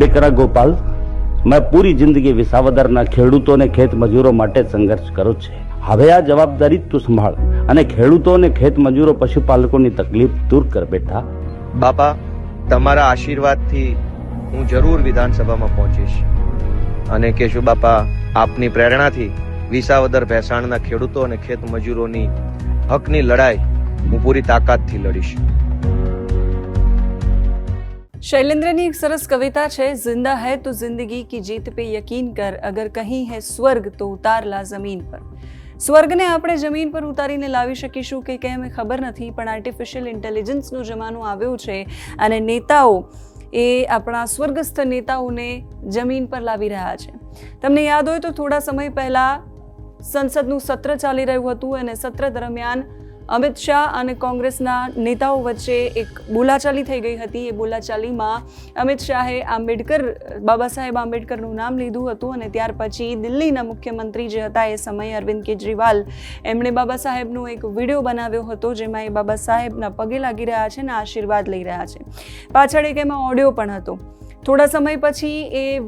ડેકરા ગોપાલ, મેં પૂરી જિંદગી વિસાવદરના ખેડૂતોને ખેત મજૂરો માટે સંઘર્ષ કર્યો છે. હવે આ જવાબદારી તું સંભાળ અને ખેડૂતો અને ખેત મજૂરો પશુપાલકોની તકલીફ દૂર કર બેટા. બાપા, તમારા આશીર્વાદથી હું જરૂર વિધાનસભામાં પહોંચીશ. અને કેશુ બાપા, આપની પ્રેરણાથી વિસાવદર ભેસાણના ખેડૂતો અને ખેત મજૂરોની હકની લડાઈ હું પૂરી તાકાતથી લડીશ. શૈલેન્દ્રની એક સરસ કવિતા છે જિંદા હૈ તો જિંદગી કી જીત પે યકીન કર અગર કહી હૈ સ્વર્ગ તો ઉતાર લા જમીન પર સ્વર્ગને આપણે જમીન પર ઉતારીને લાવી શકીશું કે કેમ ખબર નથી પણ આર્ટિફિશિયલ ઇન્ટેલિજન્સનું જમાનો આવ્યો છે અને નેતાઓ એ આપણા સ્વર્ગસ્થ નેતાઓને જમીન પર લાવી રહ્યા છે. તમને યાદ હોય તો થોડા સમય પહેલાં સંસદનું સત્ર ચાલી રહ્યું હતું અને સત્ર દરમિયાન અમિત શાહ અને કોંગ્રેસના નેતાઓ વચ્ચે એક બોલાચાલી થઈ ગઈ હતી. એ બોલાચાલીમાં અમિત શાહે આંબેડકર, બાબા સાહેબ આંબેડકરનું નામ લીધું હતું અને ત્યાર પછી દિલ્હીના મુખ્યમંત્રી જે હતા એ સમયે અરવિંદ કેજરીવાલ એમણે બાબા સાહેબનો એક વીડિયો બનાવ્યો હતો જેમાં એ બાબા સાહેબના પગે લાગી રહ્યા છે અને આશીર્વાદ લઈ રહ્યા છે. પાછળ એક એમાં ઓડિયો પણ હતો. થોડા સમય પછી એ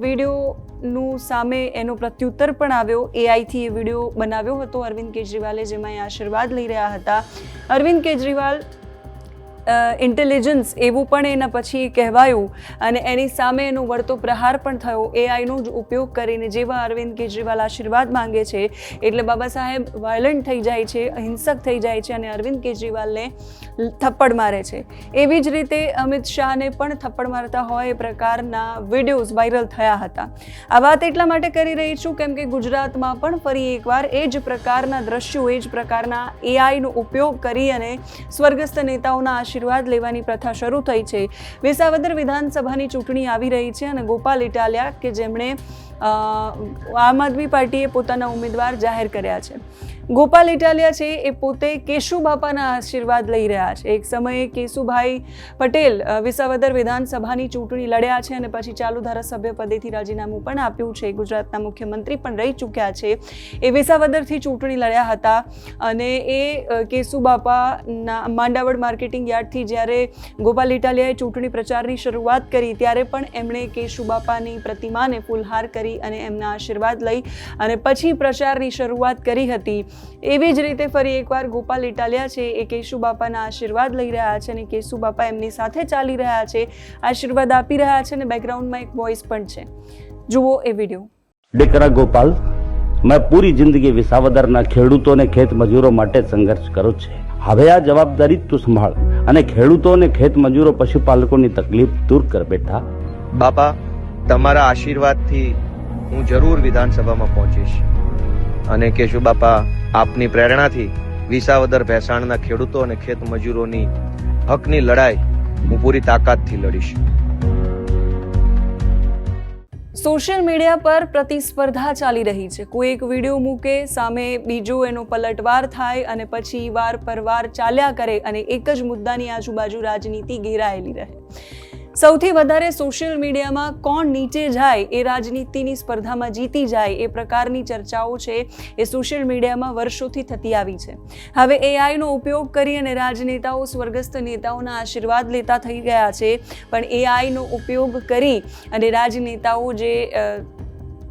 વિડીયોનું સામે એનો પ્રત્યુત્તર પણ આવ્યો. એઆઈથી એ વીડિયો બનાવ્યો હતો અરવિંદ કેજરીવાલે, જેમાં એ આશીર્વાદ લઈ રહ્યા હતા. અરવિંદ કેજરીવાલ ઇન્ટેલિજન્સ એવું પણ એના પછી કહેવાયું અને એની સામે એનો વળતો પ્રહાર પણ થયો. એઆઈનો જ ઉપયોગ કરીને જેવા અરવિંદ કેજરીવાલ આશીર્વાદ માંગે છે, એટલે બાબા સાહેબ વાયલન્ટ થઈ જાય છે હિંસક થઈ જાય છે અને અરવિંદ કેજરીવાલને થપ્પડ મારે છે. એવી જ રીતે અમિત શાહને પણ થપ્પડ મારતા હોય એ પ્રકારના વિડીયોઝ વાયરલ થયા હતા. આ વાત એટલા માટે કરી રહી છું કેમ કે ગુજરાતમાં પણ ફરી એકવાર એ જ પ્રકારના દ્રશ્યો, એ જ પ્રકારના એઆઈનો ઉપયોગ કરી અને સ્વર્ગસ્થ નેતાઓના આશીર્વાદ લેવાની પ્રથા શરૂ થઈ છે. વિસાવદર વિધાનસભાની ચૂંટણી આવી રહી છે અને ગોપાલ ઇટાલિયા કે જેમણે આમ આદમી પાર્ટીએ પોતાના ઉમેદવાર જાહેર કર્યા છે. ગોપાલ ઇટાલિયા છે, એ પોતે કેશુબાપાના આશીર્વાદ લઈ રહ્યા છે. એક સમયે કેશુભાઈ પટેલ વિસાવદર વિધાનસભાની ચૂંટણી લડ્યા છે અને પછી ચાલુ ધારાસભ્ય પદેથી રાજીનામું પણ આપ્યું છે. ગુજરાતના મુખ્યમંત્રી પણ રહી ચૂક્યા છે. એ વિસાવદરથી ચૂંટણી લડ્યા હતા અને એ કેશુબાપાના માંડાવડ માર્કેટિંગ યાર્ડથી જ્યારે ગોપાલ ઇટાલિયાએ ચૂંટણી પ્રચારની શરૂઆત કરી, ત્યારે પણ એમણે કેશુબાપાની પ્રતિમાને ફૂલહાર કરી અને એમના આશીર્વાદ લઈ અને પછી પ્રચારની શરૂઆત કરી હતી. એવી જ રીતે ફરી એકવાર ગોપાલ ઇટાલિયા છે એ કેશુ બાપાના આશીર્વાદ લઈ રહ્યા છે અને કેશુ બાપા એમની સાથે ચાલી રહ્યા છે આશીર્વાદ આપી રહ્યા છે અને બેકગ્રાઉન્ડમાં એક વોઇસ પણ છે. જુઓ એ વીડિયો દીકરા ગોપાલ મેં પૂરી જિંદગી વિસાવદરના ખેડૂતો અને ખેત મજૂરો માટે સંઘર્ષ કર્યો છે. હવે આ જવાબદારી તું સંભાળ અને ખેડૂતો અને ખેત મજૂરો પશુપાલકોની તકલીફ દૂર કર બેટા. બાપા તમારા આશીર્વાદથી હું જરૂર વિધાનસભામાં પહોંચીશ. અને કેશુ બાપા આપની પ્રેરણાથી વિસાવદર ભેસાણના ખેડૂતો અને ખેત મજૂરોની હકની લડાઈ હું પૂરી તાકાતથી લડીશ. સોશિયલ મીડિયા પર પ્રતિસ્પર્ધા ચાલી રહી છે. કોઈ એક વીડિયો મૂકે, સામે બીજો એનો પલટવાર થાય અને પછી વાર પર વાર ચાલ્યા કરે અને એક જ મુદ્દાની આજુબાજુ રાજનીતિ ઘેરાયેલી રહે. સૌથી વધારે સોશિયલ મીડિયામાં કોણ નીચે જાય એ રાજનીતિની સ્પર્ધામાં જીતી જાય એ પ્રકારની ચર્ચાઓ છે એ સોશિયલ મીડિયામાં વર્ષોથી થતી આવી છે. હવે એઆઈનો ઉપયોગ કરી અને રાજનેતાઓ, સ્વર્ગસ્થ નેતાઓના આશીર્વાદ લેતા થઈ ગયા છે. પણ એઆઈનો ઉપયોગ કરી અને રાજનેતાઓ જે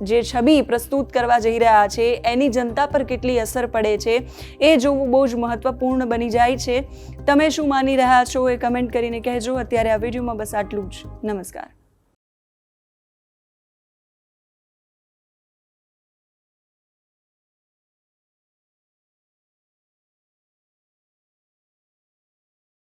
જે છબી પ્રસ્તુત કરવા જઈ રહ્યા છે, એની જનતા પર કેટલી અસર પડે છે, એ જોવું બહુ જ મહત્વપૂર્ણ બની જાય છે. તમે શું માની રહ્યા છો એ કમેન્ટ કરીને કહેજો. અત્યારે આ વિડીયોમાં બસ આટલું જ. નમસ્કાર.